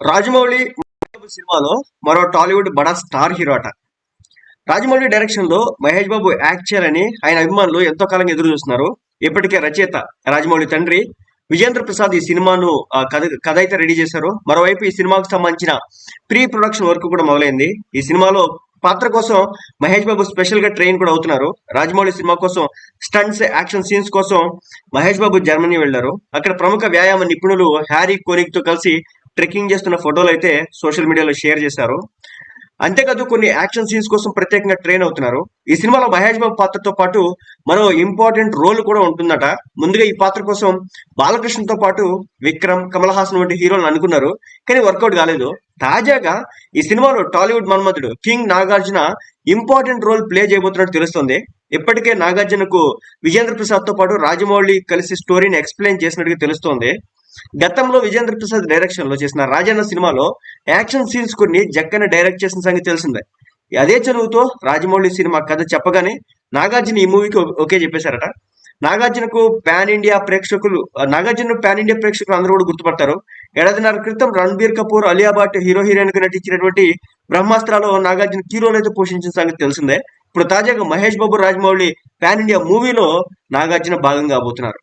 రాజమౌళి సినిమాలో మరో టాలీవుడ్ బడా స్టార్ హీరో అట. రాజమౌళి డైరెక్షన్లో మహేష్ బాబు యాక్ట్ చేయాలని ఆయన అభిమానులు ఎంతో కాలంగా ఎదురు చూస్తున్నారు. ఇప్పటికే రచయిత రాజమౌళి తండ్రి విజేంద్ర ప్రసాద్ ఈ సినిమాను కథ కథ అయితే రెడీ చేశారు. మరోవైపు ఈ సినిమాకు సంబంధించిన ప్రీ ప్రొడక్షన్ వర్క్ కూడా మొదలైంది. ఈ సినిమాలో పాత్ర కోసం మహేష్ బాబు స్పెషల్గా ట్రైన్ కూడా అవుతున్నారు. రాజమౌళి సినిమా కోసం స్టంట్స్ యాక్షన్ సీన్స్ కోసం మహేష్ బాబు జర్మనీ వెళ్ళారు అక్కడ ప్రముఖ వ్యాయామ నిపుణులు హ్యారీ కోనిక్తో కలిసి ట్రెక్కింగ్ చేస్తున్న ఫోటోలు అయితే సోషల్ మీడియాలో షేర్ చేశారు. అంతేకాదు కొన్ని యాక్షన్ సీన్స్ కోసం ప్రత్యేకంగా ట్రైన్ అవుతున్నారు. ఈ సినిమాలో మహేష్ బాబు పాత్రతో పాటు మరో ఇంపార్టెంట్ రోల్ కూడా ఉంటుందట. ముందుగా ఈ పాత్ర కోసం బాలకృష్ణతో పాటు విక్రమ్ కమల్ హాసన్ వంటి హీరోలను అనుకున్నారు. కానీ వర్కౌట్ కాలేదు. తాజాగా ఈ సినిమాలో Tollywood Manmadhudu king Nagarjuna important role play చేయబోతున్నట్టు తెలుస్తోంది. ఇప్పటికే నాగార్జునకు విజేంద్ర ప్రసాద్తో పాటు రాజమౌళి కలిసి స్టోరీని ఎక్స్ప్లెయిన్ చేసినట్టుగా తెలుస్తోంది. గతంలో విజేంద్ర ప్రసాద్ డైరెక్షన్లో చేసిన రాజన్న సినిమాలో యాక్షన్ సీన్స్ కొన్ని జక్కన డైరెక్ట్ చేసిన సంగతి తెలిసిందే. అదే చదువుతో రాజమౌళి సినిమా కథ చెప్పగానే నాగార్జున ఈ మూవీకి ఓకే చెప్పేశారట. నాగార్జునకు పాన్ ఇండియా ప్రేక్షకులు నాగార్జున పాన్ ఇండియా ప్రేక్షకులు అందరూ కూడా గుర్తుపడతారు. ఏడాదిన్నర క్రితం రణబీర్ కపూర్ అలియా భట్ హీరో హీరోయిన్గా నటించినటువంటి బ్రహ్మాస్త్రాలో నాగార్జున హీరోలు అయితే పోషించిన సంగతి తెలిసిందే. ఇప్పుడు తాజాగా మహేష్ బాబు రాజమౌళి పాన్ ఇండియా మూవీలో నాగార్జున భాగం కాబోతున్నారు.